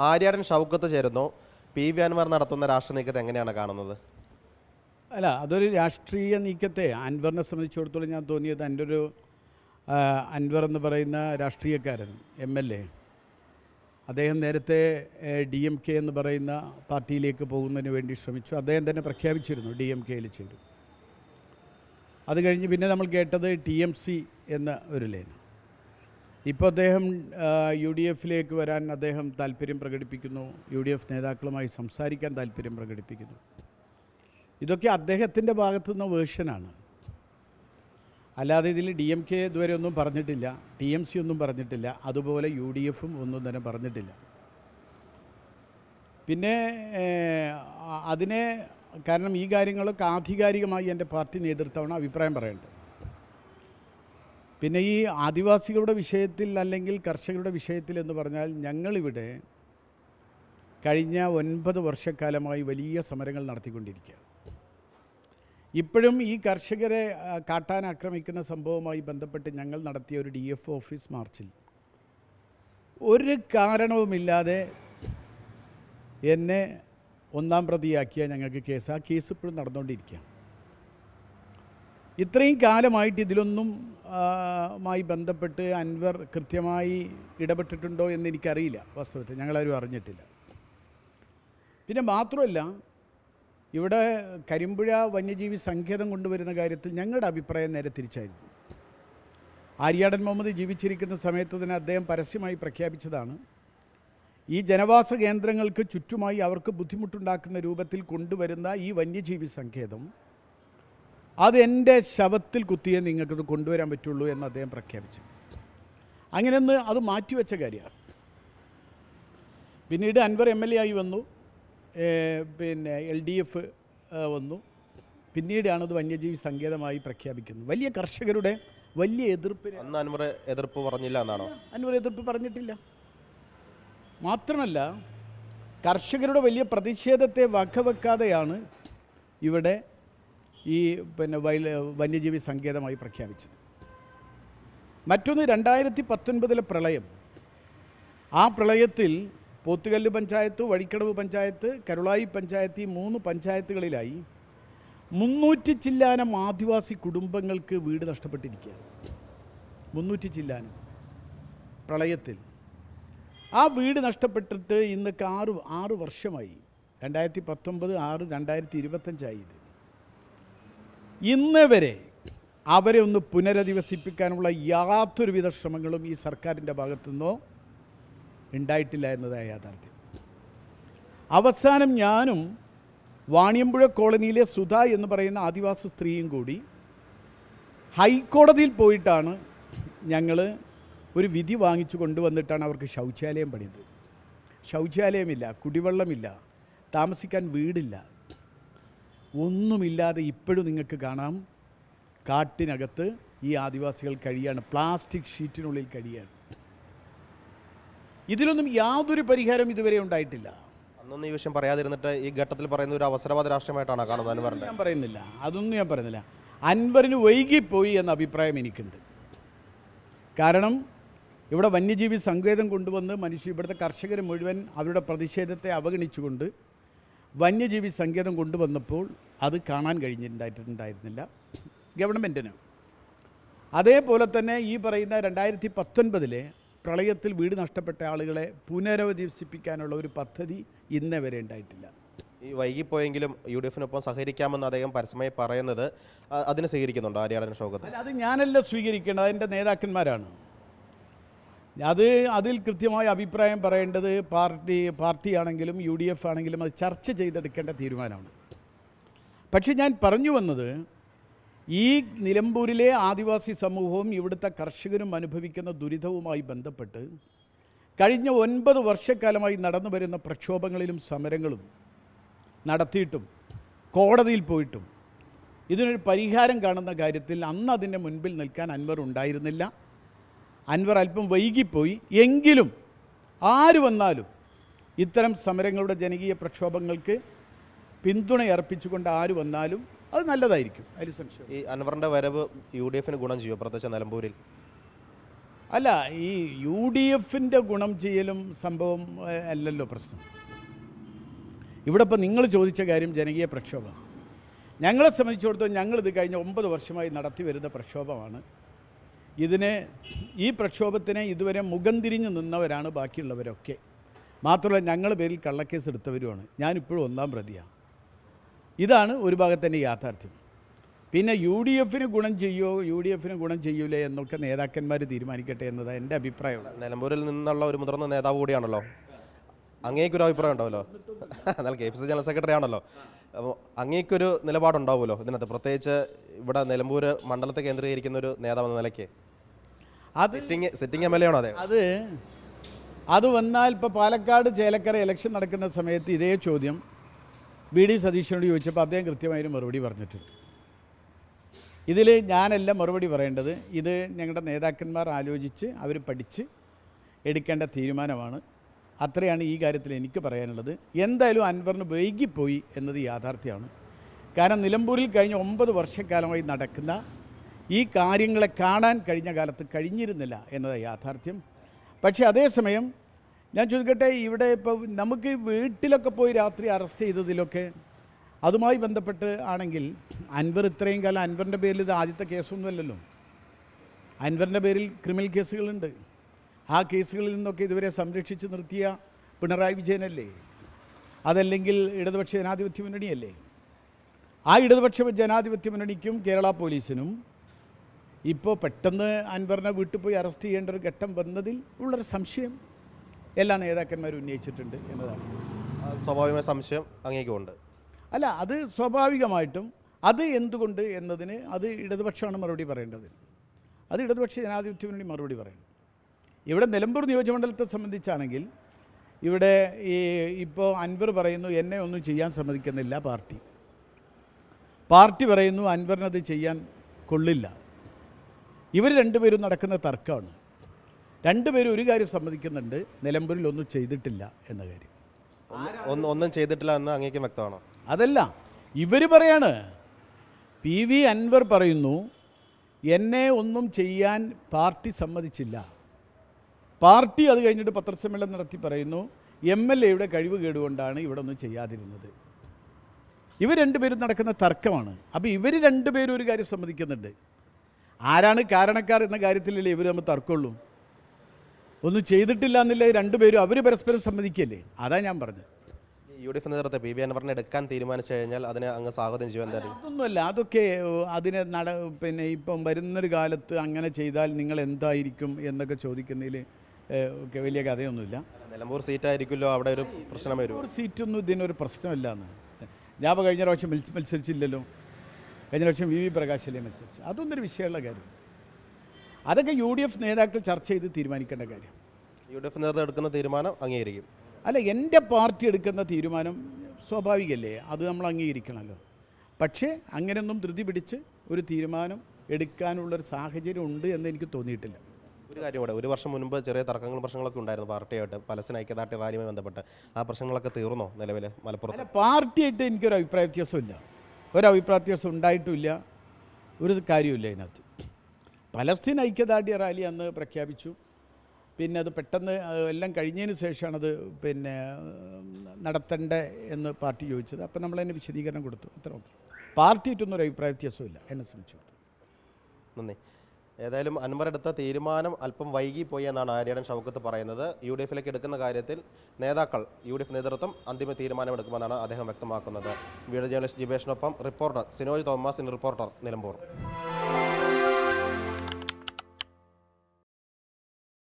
ആര്യാടൻ ഷൗക്കത്ത് ചേരുന്നു. P V Anwar നടത്തുന്ന രാഷ്ട്രീയ നീക്കത്തെ എങ്ങനെയാണ് കാണുന്നത്? അല്ല അതൊരു രാഷ്ട്രീയ നീക്കത്തെ അൻവറിനെ സംബന്ധിച്ചിടത്തോളം ഞാൻ തോന്നിയത് എന്റെ ഒരു അൻവർ എന്ന് പറയുന്ന രാഷ്ട്രീയക്കാരൻ എം എൽ എ. അദ്ദേഹം നേരത്തെ ഡി എം കെ എന്ന് പറയുന്ന പാർട്ടിയിലേക്ക് പോകുന്നതിന് വേണ്ടി ശ്രമിച്ചു. അദ്ദേഹം തന്നെ പ്രഖ്യാപിച്ചിരുന്നു ഡി എം കെയിൽ ചേരും. അത് കഴിഞ്ഞ് പിന്നെ നമ്മൾ കേട്ടത് ടി എം സി എന്ന ഒരു ലൈൻ ഇപ്പോൾ അദ്ദേഹം യു ഡി എഫിലേക്ക് വരാൻ അദ്ദേഹം താല്പര്യം പ്രകടിപ്പിക്കുന്നു. യു ഡി എഫ് നേതാക്കളുമായി സംസാരിക്കാൻ താല്പര്യം പ്രകടിപ്പിക്കുന്നു. ഇതൊക്കെ അദ്ദേഹത്തിന്റെ ഭാഗത്തുനിന്ന് വേർഷനാണ് അല്ലാതെ ഇതിൽ ഡി എം കെ ഇതുവരെ ഒന്നും പറഞ്ഞിട്ടില്ല ടി എം സി ഒന്നും പറഞ്ഞിട്ടില്ല അതുപോലെ യു ഡി എഫും ഒന്നും തന്നെ പറഞ്ഞിട്ടില്ല. പിന്നെ അതിനെ കാരണം ഈ കാര്യങ്ങളൊക്കെ ആധികാരികമായി എന്റെ പാർട്ടി നേതൃത്വമാണ് അഭിപ്രായം പറയേണ്ടത്. പിന്നെ ഈ ആദിവാസികളുടെ വിഷയത്തിൽ അല്ലെങ്കിൽ കർഷകരുടെ വിഷയത്തിൽ എന്ന് പറഞ്ഞാൽ ഞങ്ങളിവിടെ കഴിഞ്ഞ ഒൻപത് വർഷക്കാലമായി വലിയ സമരങ്ങൾ നടത്തിക്കൊണ്ടിരിക്കുക. ഇപ്പോഴും ഈ കർഷകരെ കാട്ടാൻ ആക്രമിക്കുന്ന സംഭവവുമായി ബന്ധപ്പെട്ട് ഞങ്ങൾ നടത്തിയ ഒരു ഡി എഫ് ഓഫീസ് മാർച്ചിൽ ഒരു കാരണവുമില്ലാതെ എന്നെ ഒന്നാം പ്രതിയാക്കിയ ഞങ്ങൾക്ക് കേസ് ആ കേസ് ഇപ്പോഴും നടന്നുകൊണ്ടിരിക്കുക ഇത്രയും കാലമായിട്ട് ഇതിലൊന്നും മായി ബന്ധപ്പെട്ട് അൻവർ കൃത്യമായി ഇടപെട്ടിട്ടുണ്ടോ എന്ന് എനിക്കറിയില്ല വാസ്തവത്തിൽ. ഞങ്ങളാരും അറിഞ്ഞിട്ടില്ല. പിന്നെ മാത്രമല്ല ഇവിടെ കരിമ്പുഴ വന്യജീവി സങ്കേതം കൊണ്ടുവരുന്ന കാര്യത്തിൽ ഞങ്ങളുടെ അഭിപ്രായം നേരെ തിരിച്ചായിരുന്നു. ആര്യാടൻ മുഹമ്മദ് ജീവിച്ചിരിക്കുന്ന സമയത്ത് തന്നെ അദ്ദേഹം പരസ്യമായി പ്രഖ്യാപിച്ചതാണ് ഈ ജനവാസ കേന്ദ്രങ്ങൾക്ക് ചുറ്റുമായി അവർക്ക് ബുദ്ധിമുട്ടുണ്ടാക്കുന്ന രൂപത്തിൽ കൊണ്ടുവരുന്ന ഈ വന്യജീവി സങ്കേതം അത് എന്റെ ശവത്തിൽ കുത്തിയേ നിങ്ങൾക്കത് കൊണ്ടുവരാൻ പറ്റുള്ളൂ എന്ന് അദ്ദേഹം പ്രഖ്യാപിച്ചു. അങ്ങനെ ഒന്ന് അത് മാറ്റിവെച്ച കാര്യമാണ്. പിന്നീട് അൻവർ എം എൽ എ ആയി വന്നു. പിന്നെ എൽ ഡി എഫ് വന്നു. പിന്നീടാണ് അത് വന്യജീവി സങ്കേതമായി പ്രഖ്യാപിക്കുന്നത്. വലിയ കർഷകരുടെ വലിയ എതിർപ്പിന് അന്ന് അൻവർ എതിർപ്പ് പറഞ്ഞില്ല എന്നാണോ? അൻവർ എതിർപ്പ് പറഞ്ഞിട്ടില്ല. മാത്രമല്ല കർഷകരുടെ വലിയ പ്രതിഷേധത്തെ വകവെക്കാതെയാണ് ഇവിടെ ഈ പിന്നെ വൈ വന്യജീവി സങ്കേതമായി പ്രഖ്യാപിച്ചത്. മറ്റൊന്ന് രണ്ടായിരത്തി പത്തൊൻപതിലെ പ്രളയം. ആ പ്രളയത്തിൽ പോത്തുകല്ല് പഞ്ചായത്ത് വഴിക്കടവ് പഞ്ചായത്ത് കരുളായി പഞ്ചായത്ത് ഈ മൂന്ന് പഞ്ചായത്തുകളിലായി മുന്നൂറ്റി ചില്ലാനം ആദിവാസി കുടുംബങ്ങൾക്ക് വീട് നഷ്ടപ്പെട്ടിരിക്കുക മുന്നൂറ്റി ചില്ലാനം പ്രളയത്തിൽ. ആ വീട് നഷ്ടപ്പെട്ടിട്ട് ഇന്നൊക്കെ ആറ് ആറ് വർഷമായി. രണ്ടായിരത്തി പത്തൊമ്പത് ആറ് രണ്ടായിരത്തി ഇരുപത്തഞ്ചായി ഇത്. ഇന്ന് വരെ അവരെ ഒന്ന് പുനരധിവസിപ്പിക്കാനുള്ള യാതൊരുവിധ ശ്രമങ്ങളും ഈ സർക്കാരിന്റെ ഭാഗത്തുനിന്നോ ഉണ്ടായിട്ടില്ല എന്നതായ യാഥാർത്ഥ്യം. അവസാനം ഞാനും വാണിയമ്പുഴ കോളനിയിലെ സുധ എന്ന് പറയുന്ന ആദിവാസി സ്ത്രീയും കൂടി ഹൈക്കോടതിയിൽ പോയിട്ടാണ് ഞങ്ങൾ ഒരു വിധി വാങ്ങിച്ചു കൊണ്ടുവന്നിട്ടാണ് അവർക്ക് ശൗചാലയം പണിത്. ശൗചാലയമില്ല കുടിവെള്ളമില്ല താമസിക്കാൻ വീടില്ല. ഒന്നുമില്ലാതെ ഇപ്പോഴും നിങ്ങൾക്ക് കാണാം കാട്ടിനകത്ത് ഈ ആദിവാസികൾ കഴിയാണ് പ്ലാസ്റ്റിക് ഷീറ്റിനുള്ളിൽ കഴിയാണ്. ഇതിലൊന്നും യാതൊരു പരിഹാരം ഇതുവരെ ഉണ്ടായിട്ടില്ല. അന്നൊന്നും ഈ വിഷയം പറയാതിരുന്നിട്ട് ഈ ഘട്ടത്തിൽ പറയുന്ന ഒരു അവസരവാദ രാഷ്ട്രീയമായിട്ടാണ് കാണുന്നത് അൻവർ ഞാൻ പറയുന്നില്ല. അതൊന്നും ഞാൻ പറയുന്നില്ല. അൻവറിന് വൈകിപ്പോയി എന്ന അഭിപ്രായം എനിക്കുണ്ട്. കാരണം ഇവിടെ വന്യജീവി സങ്കേതം കൊണ്ടുവന്ന് മനുഷ്യ ഇവിടുത്തെ കർഷകർ മുഴുവൻ അവരുടെ പ്രതിഷേധത്തെ അവഗണിച്ചുകൊണ്ട് വന്യജീവി സങ്കേതം കൊണ്ടുവന്നപ്പോൾ അത് കാണാൻ കഴിഞ്ഞിട്ടുണ്ടായിട്ടുണ്ടായിരുന്നില്ല ഗവൺമെന്റിന് അതേപോലെ തന്നെ ഈ പറയുന്ന രണ്ടായിരത്തി പത്തൊൻപതിലെ പ്രളയത്തിൽ വീട് നഷ്ടപ്പെട്ട ആളുകളെ പുനരവധിവസിപ്പിക്കാനുള്ള ഒരു പദ്ധതി ഇന്നേ വരെ ഉണ്ടായിട്ടില്ല. ഈ വൈകിപ്പോയെങ്കിലും യു ഡി എഫിനൊപ്പം സഹകരിക്കാമെന്ന് അദ്ദേഹം പരസ്യമായി പറയുന്നത് അതിനെ സ്വീകരിക്കുന്നുണ്ടോ ആര്യാടൻ ഷൗക്കത്ത് അല്ല അത് ഞാനല്ല സ്വീകരിക്കേണ്ടത് അതിന്റെ നേതാക്കന്മാരാണ്. അത് അതിൽ കൃത്യമായ അഭിപ്രായം പറയേണ്ടത് പാർട്ടി പാർട്ടിയാണെങ്കിലും യു ഡി എഫ് ആണെങ്കിലും അത് ചർച്ച ചെയ്തെടുക്കേണ്ട തീരുമാനമാണ്. പക്ഷേ ഞാൻ പറഞ്ഞു വന്നത് ഈ നിലമ്പൂരിലെ ആദിവാസി സമൂഹവും ഇവിടുത്തെ കർഷകരും അനുഭവിക്കുന്ന ദുരിതവുമായി ബന്ധപ്പെട്ട് കഴിഞ്ഞ ഒൻപത് വർഷക്കാലമായി നടന്നു വരുന്ന പ്രക്ഷോഭങ്ങളിലും സമരങ്ങളും നടത്തിയിട്ടും കോടതിയിൽ പോയിട്ടും ഇതിനൊരു പരിഹാരം കാണുന്ന കാര്യത്തിൽ അന്ന് അതിന്റെ മുൻപിൽ നിൽക്കാൻ അൻവർ ഉണ്ടായിരുന്നില്ല. അൻവർ അല്പം വൈകിപ്പോയി. എങ്കിലും ആര് വന്നാലും ഇത്തരം സമരങ്ങളുടെ ജനകീയ പ്രക്ഷോഭങ്ങൾക്ക് പിന്തുണയർപ്പിച്ചുകൊണ്ട് ആര് വന്നാലും അത് നല്ലതായിരിക്കും. അതിൽ സംശയം ഈ അൻവറിന്റെ വരവ് യു ഡി എഫിന് ഗുണം ചെയ്യുമോ പ്രത്യേകിച്ച് നിലമ്പൂരിൽ? അല്ല ഈ യു ഡി എഫിന്റെ ഗുണം ചെയ്യലും സംഭവം അല്ലല്ലോ പ്രശ്നം. ഇവിടെ ഇപ്പോൾ നിങ്ങൾ ചോദിച്ച കാര്യം ജനകീയ പ്രക്ഷോഭം ഞങ്ങളെ സംബന്ധിച്ചിടത്തോളം ഞങ്ങളിത് കഴിഞ്ഞ ഒമ്പത് വർഷമായി നടത്തി വരുന്ന പ്രക്ഷോഭമാണ്. ഇതിന് ഈ പ്രക്ഷോഭത്തിനെ ഇതുവരെ മുഖം തിരിഞ്ഞ് നിന്നവരാണ് ബാക്കിയുള്ളവരൊക്കെ. മാത്രമല്ല ഞങ്ങൾ പേരിൽ കള്ളക്കേസ് എടുത്തവരുമാണ്. ഞാനിപ്പോഴും ഒന്നാം പ്രതിയാണ്. ഇതാണ് ഒരു ഭാഗത്തിന്റെ യാഥാർത്ഥ്യം. പിന്നെ യു ഡി എഫിന് ഗുണം ചെയ്യോ യു ഡി എഫിന് ഗുണം ചെയ്യൂലേ എന്നൊക്കെ നേതാക്കന്മാർ തീരുമാനിക്കട്ടെ എന്നതാണ് എന്റെ അഭിപ്രായം നിലമ്പൂരിൽ നിന്നുള്ള ഒരു മുതിർന്ന നേതാവ് കൂടിയാണല്ലോ. അങ്ങേക്കൊരു അഭിപ്രായം ഉണ്ടാവുമല്ലോ. എന്നാൽ K P C general secretary ആണല്ലോ. അങ്ങേക്കൊരു നിലപാടുണ്ടാവുമല്ലോ ഇതിനകത്ത്? പ്രത്യേകിച്ച് ഇവിടെ നിലമ്പൂർ മണ്ഡലത്തെ കേന്ദ്രീകരിക്കുന്ന ഒരു നേതാവ് എന്ന നിലയ്ക്ക്. അത് sitting sitting M L A ആണോ അതെ അത് അത് വന്നാൽ ഇപ്പോൾ പാലക്കാട് ചേലക്കര ഇലക്ഷൻ നടക്കുന്ന സമയത്ത് ഇതേ ചോദ്യം വി ഡി സതീശനോട് ചോദിച്ചപ്പോൾ അദ്ദേഹം കൃത്യമായൊരു മറുപടി പറഞ്ഞിട്ടുണ്ട്. ഇതിൽ ഞാനല്ല മറുപടി പറയേണ്ടത്. ഇത് ഞങ്ങളുടെ നേതാക്കന്മാർ ആലോചിച്ച് അവർ പഠിച്ച് എടുക്കേണ്ട തീരുമാനമാണ്. അത്രയാണ് ഈ കാര്യത്തിൽ എനിക്ക് പറയാനുള്ളത്. എന്തായാലും അൻവറിന് വൈകിപ്പോയി എന്നത് യാഥാർത്ഥ്യമാണ്. കാരണം നിലമ്പൂരിൽ കഴിഞ്ഞ ഒമ്പത് വർഷക്കാലമായി നടക്കുന്ന ഈ കാര്യങ്ങളെ കാണാൻ കഴിഞ്ഞ കാലത്ത് കഴിഞ്ഞിരുന്നില്ല എന്നത് യാഥാർത്ഥ്യം. പക്ഷേ അതേസമയം ഞാൻ ചോദിക്കട്ടെ ഇവിടെ ഇപ്പോൾ നമുക്ക് വീട്ടിലൊക്കെ പോയി രാത്രി അറസ്റ്റ് ചെയ്തതിലൊക്കെ അതുമായി ബന്ധപ്പെട്ട് ആണെങ്കിൽ അൻവർ ഇത്രയും കാലം അൻവറിന്റെ പേരിൽ ഇത് ആദ്യത്തെ കേസൊന്നുമല്ലല്ലോ. അൻവറിന്റെ പേരിൽ ക്രിമിനൽ കേസുകളുണ്ട്. ആ കേസുകളിൽ നിന്നൊക്കെ ഇതുവരെ സംരക്ഷിച്ച് നിർത്തിയ പിണറായി വിജയനല്ലേ? അതല്ലെങ്കിൽ ഇടതുപക്ഷ ജനാധിപത്യ മുന്നണിയല്ലേ? ആ ഇടതുപക്ഷ ജനാധിപത്യ മുന്നണിക്കും കേരള പോലീസിനും ഇപ്പോൾ പെട്ടെന്ന് അൻവറിനെ വീട്ടിൽ പോയി അറസ്റ്റ് ചെയ്യേണ്ട ഒരു ഘട്ടം വന്നതിൽ ഉള്ളൊരു സംശയം എല്ലാ നേതാക്കന്മാരും ഉന്നയിച്ചിട്ടുണ്ട് എന്നതാണ്. സ്വാഭാവികമായ സംശയം അങ്ങേക്കുണ്ട് അല്ല അത് സ്വാഭാവികമായിട്ടും അത് എന്തുകൊണ്ട് എന്നതിന് അത് ഇടതുപക്ഷമാണ് മറുപടി പറയേണ്ടത്. അത് ഇടതുപക്ഷ ജനാധിപത്യ മുന്നണി മറുപടി പറയണം. ഇവിടെ നിലമ്പൂർ നിയോജകമണ്ഡലത്തെ സംബന്ധിച്ചാണെങ്കിൽ ഇവിടെ ഈ ഇപ്പോൾ അൻവർ പറയുന്നു എന്നെ ഒന്നും ചെയ്യാൻ സമ്മതിക്കുന്നില്ല പാർട്ടി. പാർട്ടി പറയുന്നു അൻവറിനത് ചെയ്യാൻ കൊള്ളില്ല. ഇവർ രണ്ടുപേരും നടക്കുന്ന തർക്കമാണ്. രണ്ടുപേരും ഒരു കാര്യം സമ്മതിക്കുന്നുണ്ട് നിലമ്പൂരിൽ ഒന്നും ചെയ്തിട്ടില്ല എന്ന കാര്യം. ഒന്ന്- ചെയ്തിട്ടില്ല എന്ന് അങ്ങേക്ക് വ്യക്തമാണോ? അതല്ല ഇവർ പറയാണ് പി വി അൻവർ പറയുന്നു എന്നെ ഒന്നും ചെയ്യാൻ പാർട്ടി സമ്മതിച്ചില്ല. പാർട്ടി അത് കഴിഞ്ഞിട്ട് പത്രസമ്മേളനം നടത്തി പറയുന്നു എം എൽ എയുടെ കഴിവ് കേടുകൊണ്ടാണ് ഇവിടെ ഒന്നും ചെയ്യാതിരുന്നത്. ഇവർ രണ്ടുപേരും നടക്കുന്ന തർക്കമാണ്. അപ്പോൾ ഇവർ രണ്ടുപേരും ഒരു കാര്യം സമ്മതിക്കുന്നുണ്ട്. ആരാണ് കാരണക്കാർ എന്ന കാര്യത്തിലല്ലേ ഇവർ നമ്മൾ തർക്കമുള്ളൂ. ഒന്നും ചെയ്തിട്ടില്ല എന്നില്ല രണ്ടുപേരും അവർ പരസ്പരം സമ്മതിക്കല്ലേ? അതാ ഞാൻ പറഞ്ഞത്. യു ഡി എഫ് നേതൃത്വത്തെ ബി അൻവറിനെ എടുക്കാൻ തീരുമാനിച്ചു കഴിഞ്ഞാൽ അതിനെ അങ്ങ് സ്വാഗതം ചെയ്യാൻ അതൊന്നുമല്ല. അതൊക്കെ അതിനെ നട പിന്നെ ഇപ്പം വരുന്നൊരു കാലത്ത് അങ്ങനെ ചെയ്താൽ നിങ്ങൾ എന്തായിരിക്കും എന്നൊക്കെ ചോദിക്കുന്നതിൽ വലിയ കഥയൊന്നുമില്ല. നിലമ്പൂർ സീറ്റായിരിക്കുമല്ലോ അവിടെ ഒരു പ്രശ്നം വരും. ഒരു സീറ്റൊന്നും ഇതിനൊരു പ്രശ്നമില്ല എന്ന് ഞാൻ ഇപ്പോൾ കഴിഞ്ഞ പ്രാവശ്യം മത്സ- മത്സരിച്ചില്ലല്ലോ. കഴിഞ്ഞ പ്രാവശ്യം വി വി പ്രകാശല്ലേ മത്സരിച്ച് അതൊന്നൊരു വിഷയമുള്ള കാര്യം. അതൊക്കെ യു ഡി എഫ് നേതാക്കൾ ചർച്ച ചെയ്ത് തീരുമാനിക്കേണ്ട കാര്യം. യു ഡി എഫ് നേതൃത്വം എടുക്കുന്ന തീരുമാനം അംഗീകരിക്കും. അല്ല എന്റെ പാർട്ടി എടുക്കുന്ന തീരുമാനം സ്വാഭാവികമല്ലേ അത് നമ്മൾ അംഗീകരിക്കണമല്ലോ. പക്ഷേ അങ്ങനെയൊന്നും ധൃതി പിടിച്ച് ഒരു തീരുമാനം എടുക്കാനുള്ളൊരു സാഹചര്യം ഉണ്ട് എന്ന് എനിക്ക് തോന്നിയിട്ടില്ല. ഒരു കാര്യം കൂടെ. ഒരു വർഷം മുൻപ് ചെറിയ തർക്കങ്ങളും പ്രശ്നങ്ങളൊക്കെ ഉണ്ടായിരുന്നു പാർട്ടിയായിട്ട്. പലസ്തീൻ ഐക്യദാർഢ്യ റാലിയുമായി ബന്ധപ്പെട്ട്. ആ പ്രശ്നങ്ങളൊക്കെ തീർന്നോ നിലവിൽ മലപ്പുറത്ത്? പാർട്ടിയായിട്ട് എനിക്കൊരു അഭിപ്രായ വ്യത്യാസമില്ല. ഒരു അഭിപ്രായ വ്യത്യാസം ഉണ്ടായിട്ടുമില്ല ഒരു കാര്യമില്ല അതിനകത്ത്. പലസ്തീൻ ഐക്യദാർഢ്യ റാലി അന്ന് പ്രഖ്യാപിച്ചു. പിന്നെ അത് പെട്ടെന്ന് എല്ലാം കഴിഞ്ഞതിന് ശേഷമാണ് അത് പിന്നെ നടത്തണ്ടേ എന്ന് പാർട്ടി ചോദിച്ചത്. അപ്പം നമ്മൾ അതിന് വിശദീകരണം കൊടുത്തു. അത്ര മാത്രം പാർട്ടിയായിട്ടൊന്നും ഒരു അഭിപ്രായ വ്യത്യാസമില്ല എന്നെ സംബന്ധിച്ചിടത്തോളം. നന്ദി. ഏതായാലും അൻവർ എടുത്ത തീരുമാനം അല്പം വൈകിപ്പോയി എന്നാണ് ആര്യാടൻ ഷൗക്കത്ത് പറയുന്നത്. യു ഡി എഫിലേക്ക് എടുക്കുന്ന കാര്യത്തിൽ നേതാക്കൾ യു ഡി എഫ് നേതൃത്വം അന്തിമ തീരുമാനമെടുക്കുമെന്നാണ് അദ്ദേഹം വ്യക്തമാക്കുന്നത്. വീഡിയോ ജേർണലിസ്റ്റ് ജിബേഷിനൊപ്പം റിപ്പോർട്ടർ സിനോജ് തോമസ് റിപ്പോർട്ടർ നിലമ്പൂർ.